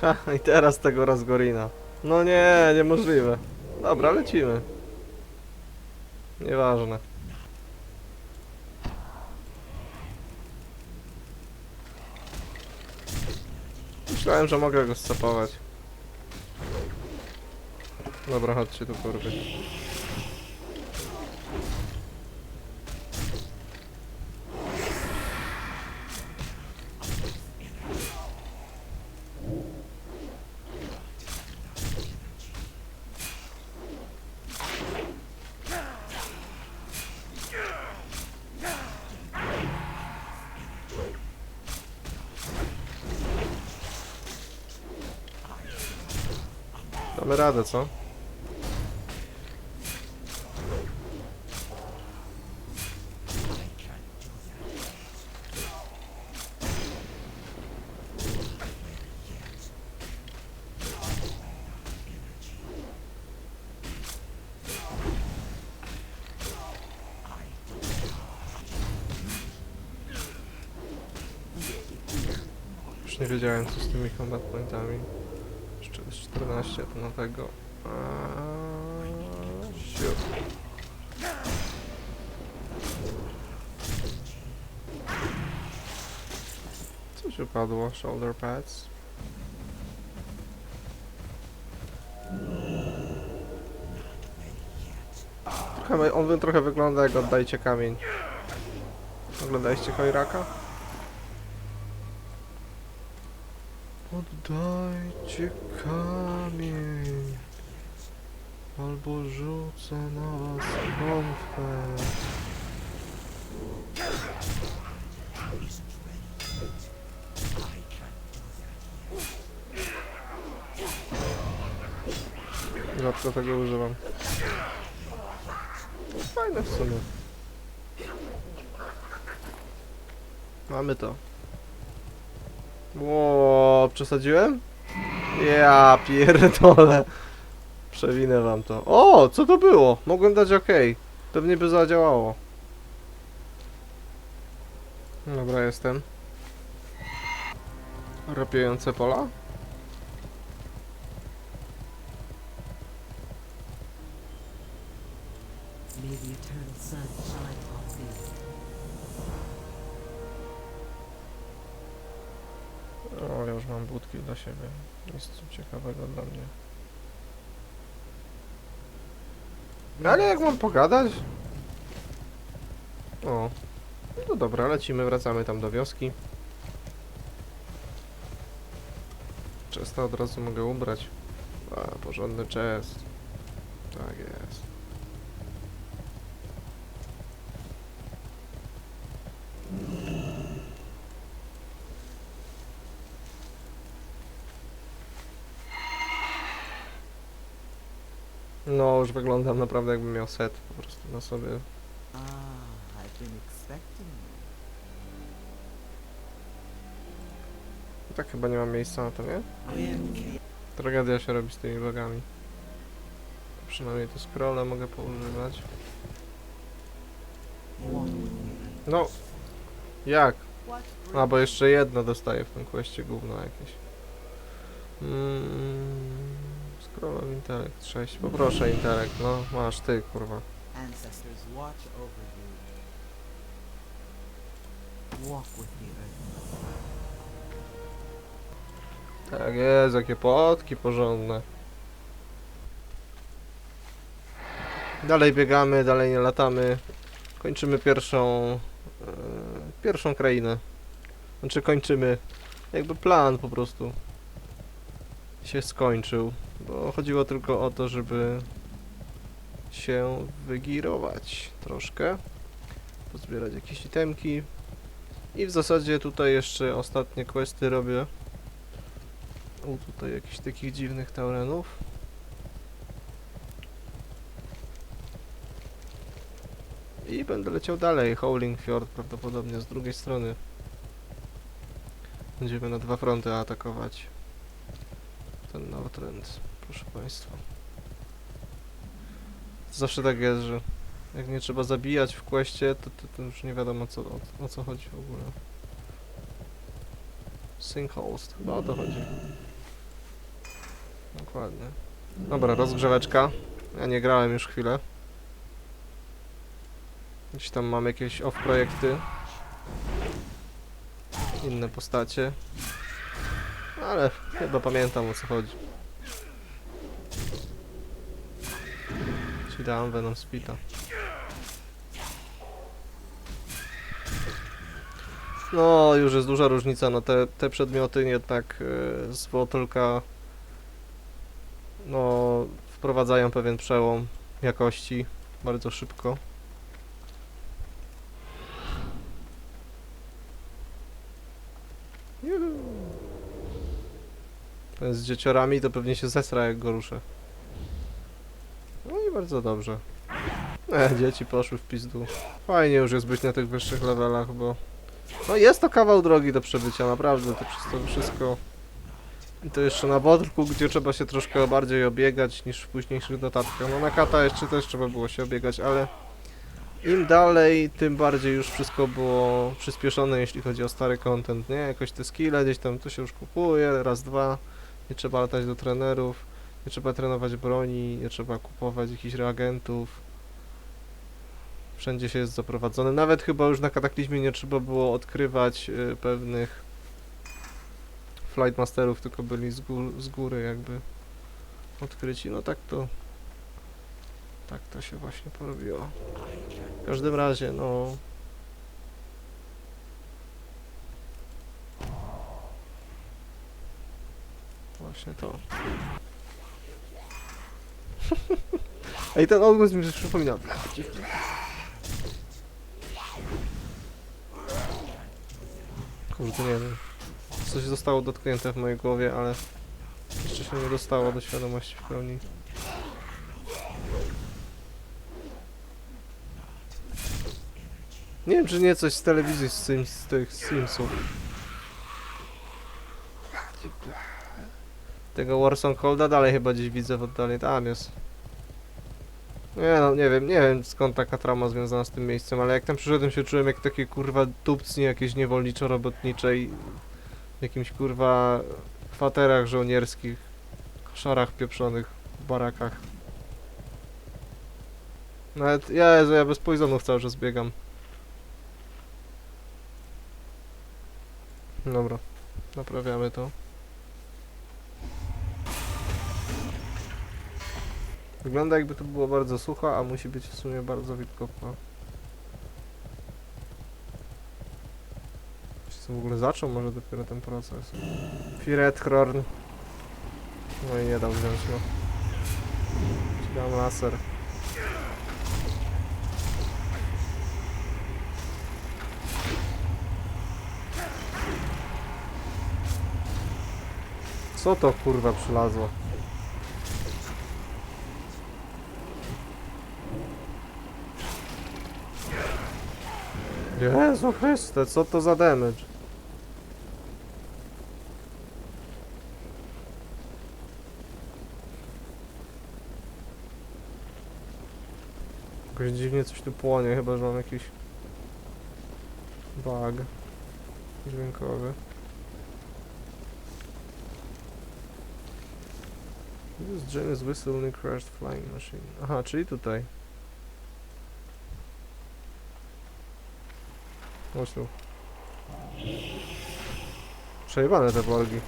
Ha, i teraz tego Razgorina. No nie, niemożliwe. Dobra, lecimy. Nieważne. Myślałem, że mogę go scapować. Dobra, chodźcie tu kurwy. Damy radę, co? Nie wiedziałem co z tymi combat pointami. Jeszcze jest 14 to nowego. Siu. Coś upadło, shoulder pads. Trochę, on trochę wygląda jak oddajcie kamień. Oglądaliście Chojraka? Oddajcie kamień, albo rzucę na was klątwę. Rzadko tego używam. Fajne w sumie. Mamy to. Ło, przesadziłem? Ja pierdolę. Przewinę wam to. O, co to było? Mogłem dać OK. Pewnie by zadziałało. Dobra, jestem. Rapiejące pola? May the eternal sun shine on thee. O, ja już mam budki dla siebie. Nic ciekawego dla mnie. Ale jak mam pogadać? O. No dobra, lecimy, wracamy tam do wioski. Czesta od razu mogę ubrać. A, porządny chest. Tak jest. No, już wyglądam naprawdę jakbym miał set po prostu na sobie. Tak chyba nie mam miejsca na to, nie? Tragedia się robi z tymi bugami. Przynajmniej to scrolle mogę poużywać. No, jak? A, bo jeszcze jedno dostaję w tym questie gówno jakieś. Mm, scroll of intellect 6. Poproszę intelekt, no. Masz ty, kurwa. ancestors watch over you. Walk with the earth. Tak jest, jakie potki porządne. Dalej biegamy, dalej nie latamy. Kończymy pierwszą... E, pierwszą krainę. Znaczy kończymy... Jakby plan po prostu się skończył. Bo chodziło tylko o to, żeby się wygirować troszkę. Pozbierać jakieś itemki. I w zasadzie tutaj jeszcze ostatnie questy robię. U, tutaj jakichś takich dziwnych taurenów. I będę leciał dalej. Howling Fjord prawdopodobnie z drugiej strony. Będziemy na dwa fronty atakować. Ten Northrend, proszę Państwa. Zawsze tak jest, że jak nie trzeba zabijać w questie, to, to, to już nie wiadomo co, o, o co chodzi w ogóle. Sinkholes, chyba o to chodzi. Dokładnie. Dobra, rozgrzeweczka. Ja nie grałem już chwilę. Gdzieś tam mam jakieś off projekty. Inne postacie. Ale chyba pamiętam o co chodzi. Ci dałem Venom Spita. No, już jest duża różnica. No te, te przedmioty jednak yy, z Wotolka no, wprowadzają pewien przełom jakości bardzo szybko. Juhu. Z dzieciorami to pewnie się zesra jak go ruszę. Bardzo dobrze. E, dzieci poszły w pizdu. Fajnie już jest być na tych wyższych levelach, bo... No jest to kawał drogi do przebycia, naprawdę, to przez to wszystko... I to jeszcze na Bodrku, gdzie trzeba się troszkę bardziej obiegać niż w późniejszych dodatkach. No na Kata jeszcze też trzeba było się obiegać, ale... Im dalej, tym bardziej już wszystko było przyspieszone, jeśli chodzi o stary content, nie? Jakoś te skille gdzieś tam tu się już kupuje, raz, dwa. Nie trzeba latać do trenerów, nie trzeba trenować broni, nie trzeba kupować jakichś reagentów. Wszędzie się jest zaprowadzone. Nawet chyba już na kataklizmie nie trzeba było odkrywać y, pewnych flight masterów, tylko byli z, gór, z góry jakby odkryci. No tak to tak to się właśnie porobiło. W każdym razie, no Właśnie to. Ej, ten odgłos mi przypomina. Kurde, nie wiem. Coś zostało dotknięte w mojej głowie, ale jeszcze się nie dostało do świadomości w pełni. Nie wiem, czy nie coś z telewizji z, Sims, z. Tego Warsong Holda dalej chyba gdzieś widzę w oddali. Tam jest. Nie no, nie wiem, nie wiem skąd taka trauma związana z tym miejscem, ale jak tam przyszedłem się czułem jak takie kurwa dupcnie jakieś niewolniczo-robotniczej w jakimś kurwa kwaterach żołnierskich, koszarach pieprzonych, barakach. Nawet, ja, Jezu, ja bez poisonów cały czas biegam. Dobra, naprawiamy to. Wygląda jakby to było bardzo sucho, a musi być w sumie bardzo wilgotno. Czy w ogóle zaczął może dopiero ten proces? Firet Horn. No i nie dał wziąć no. Dam laser. Co to kurwa przylazło? Jezu Chryste, co to za damage? Jakoś dziwnie coś tu płonie, chyba że mam jakiś bug dźwiękowy. This James whistle crashed flying machine. Aha, czyli tutaj. Chodź tu. Przejebane te polgi.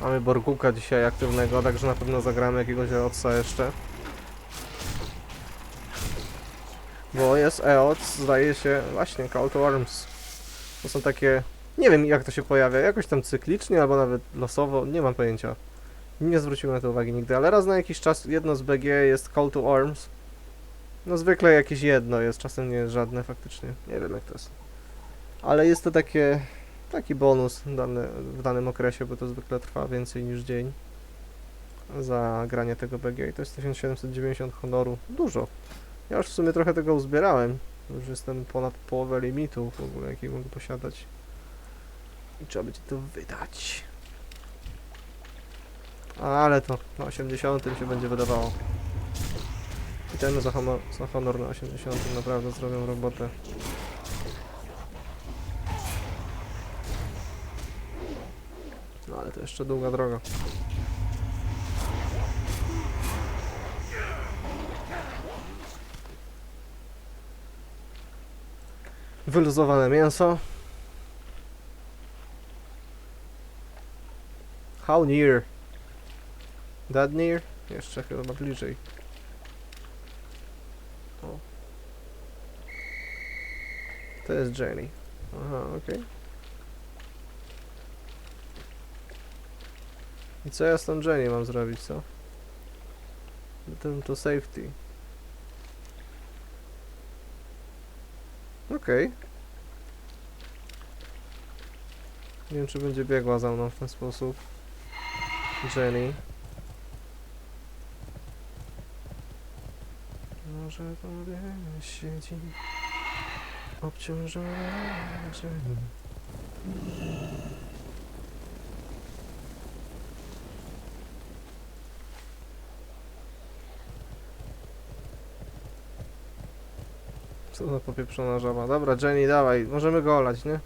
Mamy Borguka dzisiaj aktywnego, także na pewno zagramy jakiegoś Eotsa jeszcze. Bo jest Eots, zdaje się, właśnie Call to Arms. To są takie... Nie wiem jak to się pojawia, jakoś tam cyklicznie albo nawet losowo, nie mam pojęcia. Nie zwróciłem na to uwagi nigdy, ale raz na jakiś czas jedno z BG jest Call to Arms. No zwykle jakieś jedno jest, czasem nie jest żadne faktycznie. Nie wiem jak to jest. Ale jest to takie, taki bonus w danym okresie, bo to zwykle trwa więcej niż dzień. Za granie tego BG i to jest 1790 honoru. Dużo. Ja już w sumie trochę tego uzbierałem. Już jestem ponad połowę limitu w ogóle, jaki mogę posiadać. I trzeba będzie to wydać. Ale to na 80 się będzie wydawało. Ten za, honor, za honor na 80 naprawdę zrobią robotę. No ale to jeszcze długa droga. Wyluzowane mięso. How near? That near? Jeszcze chyba bliżej. O. To jest Jenny. Aha, okej. I co ja z tą Jenny mam zrobić, co? Ten to safety. Okej. Nie wiem, czy będzie biegła za mną w ten sposób. Jenny. Może tobie siedzi obciążona Jenny. Co za popieprzona żaba. Dobra, Jenny, dawaj. Możemy go olać, nie?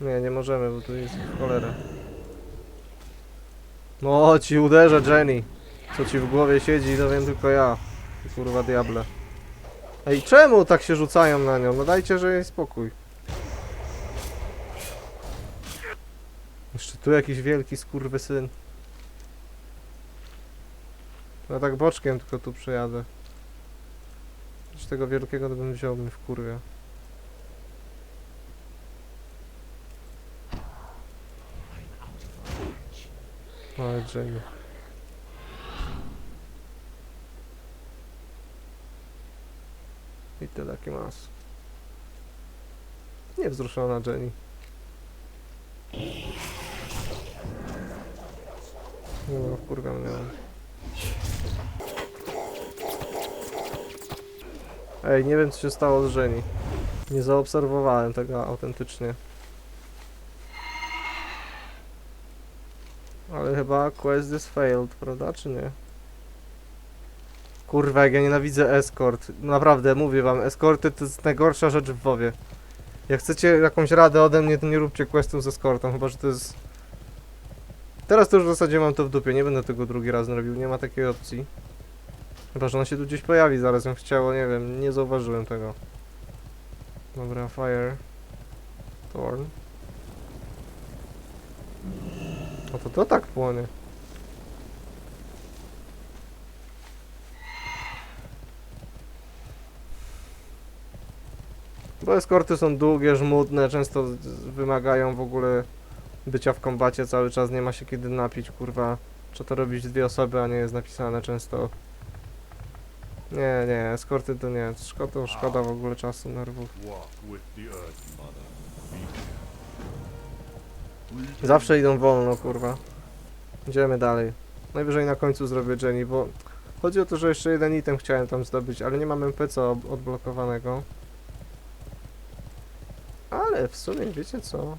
Nie, nie możemy, bo tu jest cholera. No, ci uderzę, Jenny. Co ci w głowie siedzi, to wiem tylko ja. Kurwa diable. Ej, czemu tak się rzucają na nią? No dajcie, że jej spokój. Jeszcze tu jakiś wielki skurwysyn. No tak boczkiem tylko tu przejadę. Z tego wielkiego to bym wziął, w kurwie. Ale Jamie. I tyle taki mas. Niewzruszona Jenny. Nie no, kurwa mnie. Ej, nie wiem co się stało z Jenny. Nie zaobserwowałem tego autentycznie. Ale chyba quest is failed, prawda, czy nie? Kurwa, jak ja nienawidzę escort. Naprawdę, mówię wam, escorty to jest najgorsza rzecz w WoWie. Jak chcecie jakąś radę ode mnie, to nie róbcie questów z escortem, chyba, że to jest... Teraz to już w zasadzie mam to w dupie, nie będę tego drugi raz robił, nie ma takiej opcji. Chyba, że ona się tu gdzieś pojawi, zaraz ją chciało, nie wiem, nie zauważyłem tego. Dobra, fire. Thorn. No to to tak płonie. Bo eskorty są długie, żmudne, często wymagają w ogóle bycia w kombacie cały czas, nie ma się kiedy napić, kurwa. Trzeba to robić dwie osoby, a nie jest napisane często. Nie, nie, eskorty to nie, szkoda, szkoda w ogóle czasu, nerwów. Zawsze idą wolno, kurwa. Idziemy dalej. Najwyżej na końcu zrobię Jenny, bo chodzi o to, że jeszcze jeden item chciałem tam zdobyć, ale nie mam ob- odblokowanego. Ale w sumie, wiecie co?